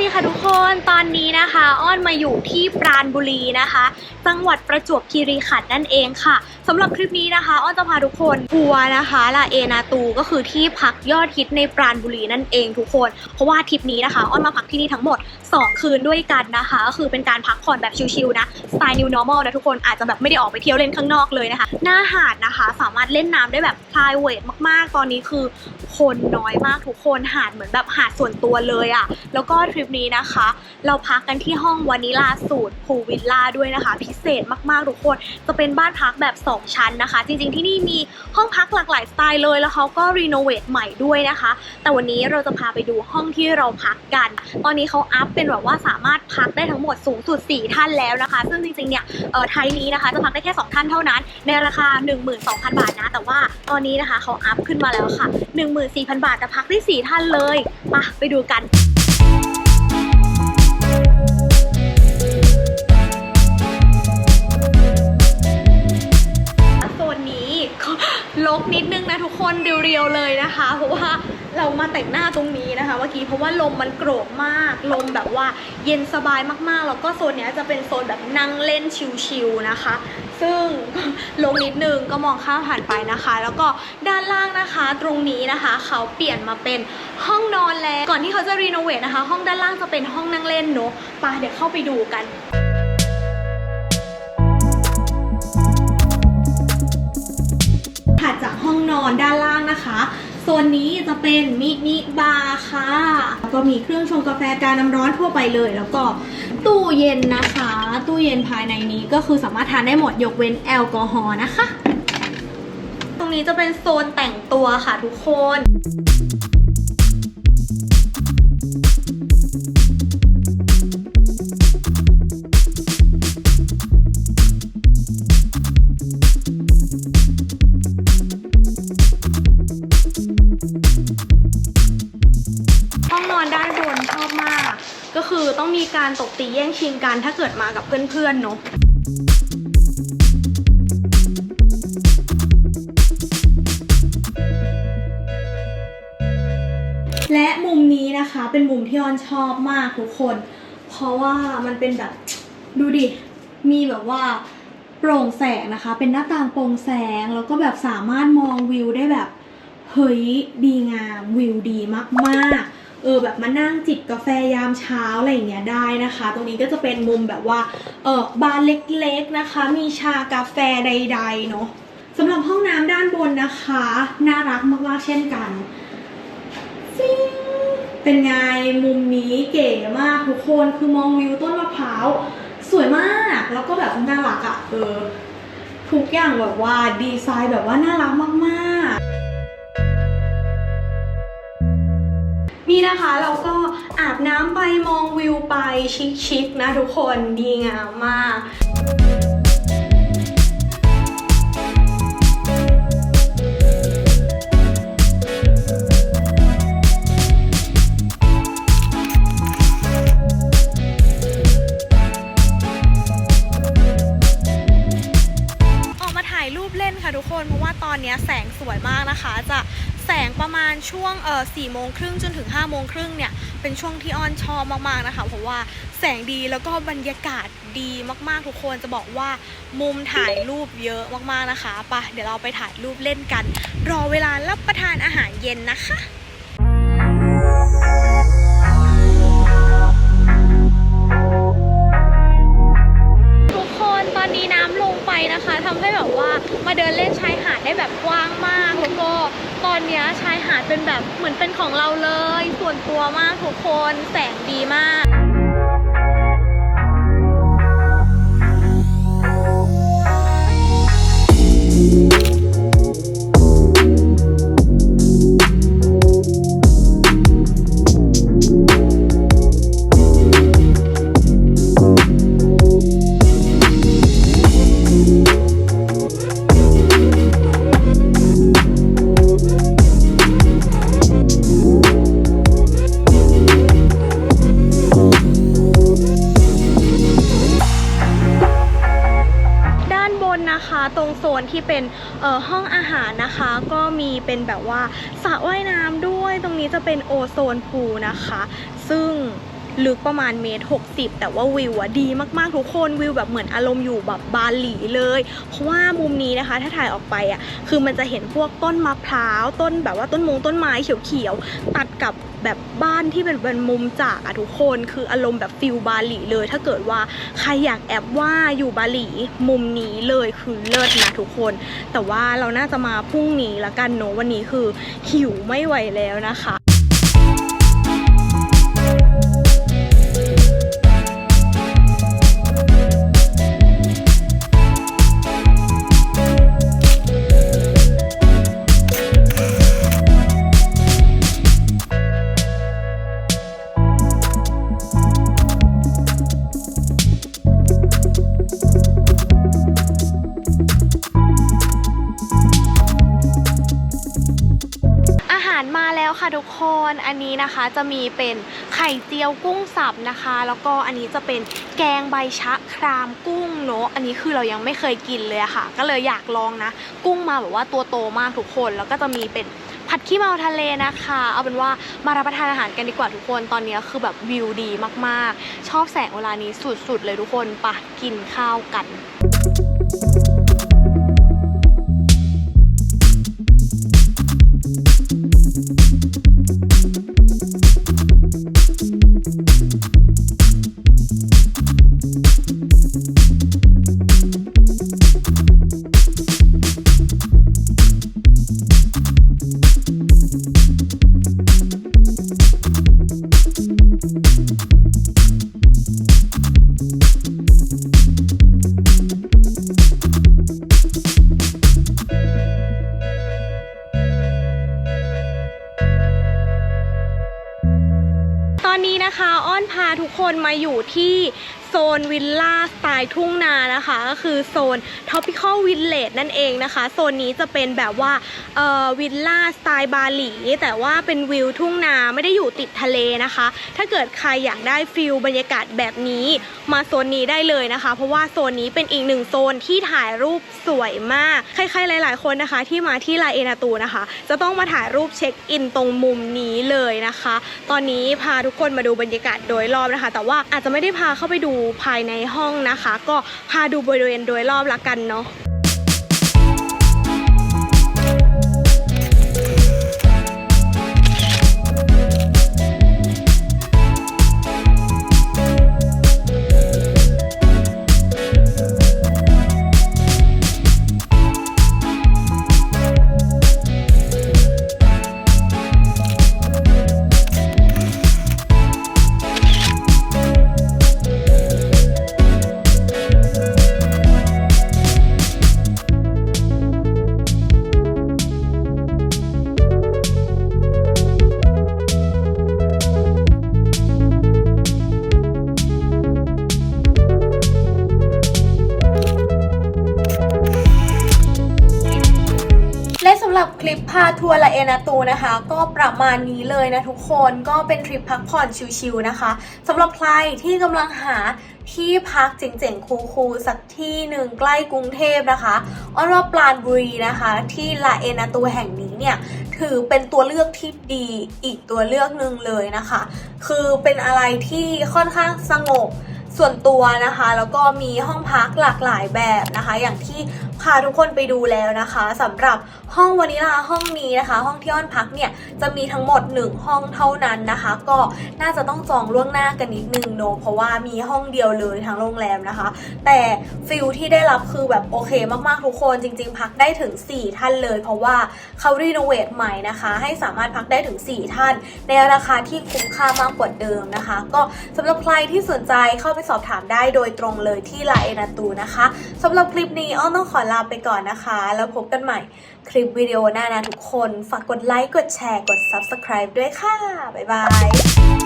ดีค่ะทุกคนตอนนี้นะคะ อ้อนมาอยู่ที่ปราณบุรีนะคะ จังหวัดประจวบคีรีขันธ์นั่นเองค่ะ สำหรับคลิปนี้นะคะ อ้อนจะพาทุกคนทัวร์นะคะลาเอนาตูก็คือที่พักยอดฮิตในปราณบุรีนั่นเองทุกคน เพราะว่าทริปนี้นะคะ อ้อนมาพักที่นี่ทั้งหมด 2 คืนด้วยกันนะคะ ก็คือเป็นการพักผ่อนแบบชิลๆนะ สไตล์ new normal นะทุกคนอาจจะแบบไม่ได้ออกไปเที่ยวเล่นข้างนอกเลยนะคะ หน้าหาดนะคะ สามารถเล่นน้ำได้แบบ private มากๆ ตอนนี้คือคนน้อยมากทุกคนหาดเหมือนแบบหาดส่วนตัวเลยอะ่ะ แล้วก็ทริปนี้นะคะ เราพักกันที่ห้องวานิลาสูตรพูวิลล่าด้วยนะคะ พิเศษมากๆทุกคนจะเป็นบ้านพักแบบ2ชั้นนะคะ จริงๆที่นี่มีห้องพักหลากหลายสไตล์เลยแล้วเขาก็รีโนเวทใหม่ด้วยนะคะ แต่วันนี้เราจะพาไปดูห้องที่เราพักกัน ตอนนี้เขาอัพเป็นแบบว่าสามารถพักได้ทั้งหมดสูงสุด 4 ท่านแล้วนะคะ ซึ่งจริงๆเนี่ยเอ่อไทยนี้นะคะจะพักได้แค่ 2 ท่านเท่านั้น ในราคา 12,000 บาทนะ แต่ว่าตอนนี้นะคะเขาอัพขึ้นมาแล้วค่ะ 14,000 บาทแต่พักได้ 4 ท่านเลยมาไปดูกัน ลกนิดนึงนะทุกคนเรียวๆเลยนะคะ เพราะว่าเรามาแต่งหน้าตรงนี้นะคะเมื่อกี้เพราะว่าลมมันโกรกมาก ลมแบบว่าเย็นสบายมากๆ แล้วก็โซนเนี้ยจะเป็นโซนแบบนั่งเล่นชิลๆนะคะ ซึ่งลงนิดนึงก็มองข้ามผ่านไปนะคะ แล้วก็ด้านล่างนะคะตรงนี้นะคะ เขาเปลี่ยนมาเป็นห้องนอนแล้วก่อนที่เขาจะรีโนเวทนะคะ ห้องด้านล่างจะเป็นห้องนั่งเล่นเนอะไปเดี๋ยวเข้าไปดูกัน ห้องนอนด้านล่างนะคะโซนนี้จะเป็นมินิบาร์ค่ะ แล้วก็มีเครื่องชงกาแฟกาน้ำร้อนทั่วไปเลย แล้วก็ตู้เย็นนะคะ ตู้เย็นภายในนี้ก็คือสามารถทานได้หมดยกเว้นแอลกอฮอล์นะคะ ตรงนี้จะเป็นโซนแต่งตัวค่ะทุกคน นอนด้านบนชอบมาก ก็คือต้องมีการตบตีแย่งชิงกันถ้าเกิดมากับเพื่อนๆเนาะและมุมนี้นะคะเป็นมุมที่ออนชอบมากทุกคน เพราะว่ามันเป็นแบบดูดิ มีแบบว่าโปร่งแสงนะคะ เป็นหน้าต่างโปร่งแสงแล้วก็แบบสามารถมองวิวได้แบบ เฮ้ยดีงามวิวดีมากๆ เออแบบมานั่งจิบกาแฟยามเช้าอะไรอย่างเงี้ยได้นะคะ ตรงนี้ก็จะเป็นมุมแบบว่าเออบาร์เล็กๆนะคะ มีชากาแฟใดๆเนาะสำหรับห้องน้ำด้านบนนะคะ น่ารักมากๆเช่นกันซิงเป็นไงมุมนี้เก๋มากทุกคนคือมองวิวต้นมะพร้าวสวยมากแล้วก็แบบน่ารักอะ่ะเออทุกอย่างแบบว่าดีไซน์แบบว่าน่ารักมากๆ นี่นะคะเราก็อาบน้ำไปมองวิวไปชิคๆนะทุกคนดีงามมาก ช่วงเออสี่โมงครึ่งจนถึง5้าโมงครึ่งเนี่ยเป็นช่วงที่ออนชอบมากๆนะคะเพราะว่าแสงดีแล้วก็บรรยากาศดีมากๆทุกคนจะบอกว่ามุมถ่ายรูปเยอะมากๆนะคะไปะเดี๋ยวเราไปถ่ายรูปเล่นกัน รอเวลารับประทานอาหารเย็นนะคะทุกคนตอนนี้น้ำลงไปนะคะทำให้แบบว่ามาเดินเล่นชายหาดได้แบบกว้างมากแล้วก็ ตอนนี้ชายหาดเป็นแบบเหมือนเป็นของเราเลย ส่วนตัวมากทุกคนแสงดีมาก เป็นห้องอาหารนะคะ ก็มีเป็นแบบว่าสระว่ายน้ำด้วย ตรงนี้จะเป็นโอโซนพูลนะคะ ซึ่งลึกประมาณเมตรหกสิบแต่ว่าวิวอะดีมากๆทุกคนวิวแบบเหมือนอารมณ์อยู่แบบบาหลีเลย เพราะว่ามุมนี้นะคะ ถ้าถ่ายออกไปอะคือมันจะเห็นพวกต้นมะพร้าวต้นแบบว่าต้นมงต้นไม้เขียวๆตัดกับ แบบบ้านที่เป็นเป็นมุมจากอะทุกคนคืออารมณ์แบบฟิลบาหลีเลย ถ้าเกิดว่าใครอยากแอบว่าอยู่บาหลีมุมนี้เลยคือเลิศนะทุกคน แต่ว่าเราน่าจะมาพรุ่งนี้ละกันเนาะวันนี้คือหิวไม่ไหวแล้วนะคะาหารมาแล้วค่ะทุกคน อันนี้นะคะจะมีเป็นไข่เจียวกุ้งสับนะคะ แล้วก็อันนี้จะเป็นแกงใบชะครามกุ้งเนอะอันนี้คือเรายังไม่เคยกินเลยค่ะ ก็เลยอยากลองนะ กุ้งมาแบบว่าตัวโตมากทุกคน แล้วก็จะมีเป็นผัดขี้เมาทะเลนะคะ เอาเป็นว่ามารับประทานอาหารกันดีกว่าทุกคน ตอนนี้คือแบบวิวดีมากๆ ชอบแสงเวลานี้สุดๆเลยทุกคนไปะกินข้าวกัน ตอนนี้นะคะอ้อนพาทุกคนมาอยู่ที่ โซนวิลล่าสไตล์ทุ่งนานะคะ ก็คือโซน Tropical Village นั่นเองนะคะ โซนนี้จะเป็นแบบว่าวิลล่าสไตล์บาหลี แต่ว่าเป็นวิวทุ่งนาไม่ได้อยู่ติดทะเลนะคะ ถ้าเกิดใครอยากได้ฟิลบรรยากาศแบบนี้ มาโซนนี้ได้เลยนะคะ เพราะว่าโซนนี้เป็นอีกหนึ่งโซนที่ถ่ายรูปสวยมาก ใครๆหลาย ๆ คนนะคะ ที่มาที่ลาเอนาตูนะคะ จะต้องมาถ่ายรูปเช็คอินตรงมุมนี้เลยนะคะ ตอนนี้พาทุกคนมาดูบรรยากาศโดยรอบนะคะ แต่ว่าอาจจะไม่ได้พาเข้าไปดูภายในห้องนะคะ ก็พาดูบริเวณโดยรอบละกันเนาะและ พาทัวร์ละเอนาตูนะคะ ก็ประมาณนี้เลยนะทุกคนก็เป็นทริปพักผ่อนชิลๆนะคะสำหรับใครที่กำลังหาที่พักเจ๋งๆ คูลๆสักที่หนึ่งใกล้กรุงเทพนะคะอ้อนว่าปราณบุรีนะคะ ที่ละเอนาตูแห่งนี้เนี่ย ถือเป็นตัวเลือกที่ดีอีกตัวเลือกหนึ่งเลยนะคะ คือเป็นอะไรที่ค่อนข้างสงบส่วนตัวนะคะ แล้วก็มีห้องพักหลากหลายแบบนะคะ อย่างที่ พาทุกคนไปดูแล้วนะคะสำหรับห้องวานิลาห้องนี้นะคะ ห้องที่อ้อนพักเนี่ยจะมีทั้งหมด 1 ห้องเท่านั้นนะคะ ก็น่าจะต้องจองล่วงหน้ากันนิดนึงเนะเพราะว่ามีห้องเดียวเลยทั้งโรงแรมนะคะ แต่ฟิลที่ได้รับคือแบบโอเคมากๆทุกคนจริง ๆ พักได้ถึง 4 ท่านเลย เพราะว่าเขารีโนเวทใหม่นะคะ ให้สามารถพักได้ถึง 4 ท่าน ในราคาที่คุ้มค่ามากกว่าเดิมนะคะ ก็สำหรับใครที่สนใจเข้าไปสอบถามได้โดยตรงเลยที่ไลน์เอนาตูนะคะสำหรับคลิปนี้อ้อต้องขอลาไปก่อนนะคะ แล้วพบกันใหม่คลิปวิดีโอหน้านะทุกคน ฝากกดไลค์ กดแชร์ กด Subscribe ด้วยค่ะ บ๊ายบาย